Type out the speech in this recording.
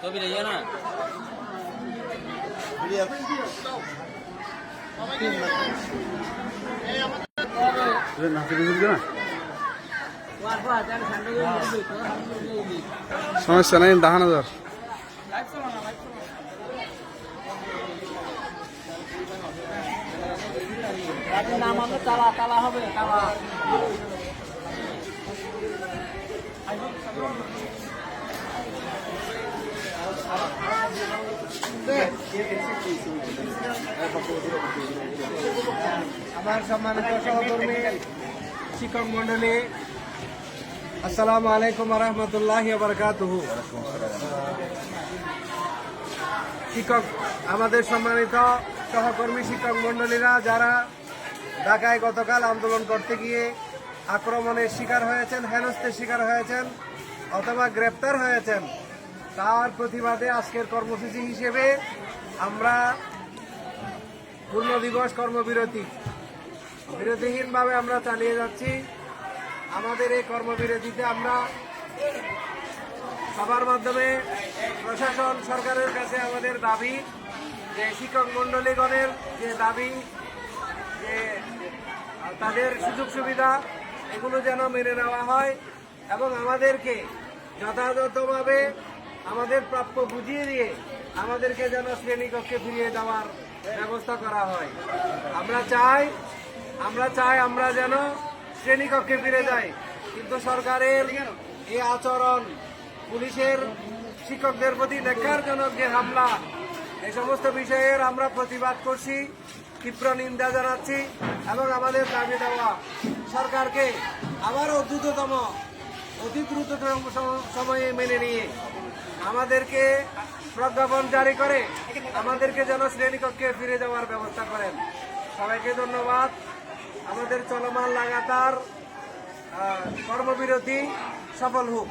ছবি রইয়া না? সমস্যা নাই দেখানো যার হবে তালা তালা হবে, তালা। আমার সম্মানিত সহকর্মী, শিক্ষক মন্ডলী আসসালামু আলাইকুম রহমতুল্লাহ বারকাতুহু। শিক্ষক, আমাদের সম্মানিত সহকর্মী, শিক্ষক মন্ডলীরা যারা ঢাকায় গতকাল আন্দোলন করতে গিয়ে আক্রমণের শিকার হয়েছেন হেনস্তের শিকার হয়েছেন অথবা গ্রেপ্তার হয়েছেন। তার প্রতিবাদে আজকের কর্মসূচি হিসেবে আমরা পূর্ণ দিবস কর্মবিরতি, বিরতিহীনভাবে আমরা চালিয়ে যাচ্ছি। আমাদের এই কর্মবিরতিতে আমরা সবার মাধ্যমে প্রশাসন সরকারের কাছে আমাদের দাবি, যে শিক্ষক মণ্ডলীগণের যে দাবি যে তাদের সুযোগ সুবিধা, এগুলো যেন মেনে নেওয়া হয় এবং আমাদেরকে যথাযথভাবে আমাদের প্রাপ্য বুঝিয়ে দিয়ে আমাদেরকে যেন শ্রেণীকক্ষে ফিরিয়ে দেওয়ার ব্যবস্থা করা হয়। আমরা চাই আমরা চাই আমরা যেন শ্রেণীকক্ষে ফিরে যাই, কিন্তু সরকারের এই আচরণ, পুলিশের শিক্ষকদের প্রতি ন্যাক্কারজনক যে হামলা এই সমস্ত বিষয়ের আমরা প্রতিবাদ করছি। তীব্র নিন্দা জানাচ্ছি এবং আমাদের দাবি দেওয়া সরকারকে আবারও দ্রুততম, অতি দ্রুততম সময়ে মেনে নিয়ে আমাদেরকে প্রজ্ঞাপন জারি করে আমাদেরকে যেন শ্রেণীকক্ষে ফিরে যাওয়ার ব্যবস্থা করেন। সবাইকে ধন্যবাদ। আমাদের চলমান লাগাতার কর্মবিরতি সফল হোক।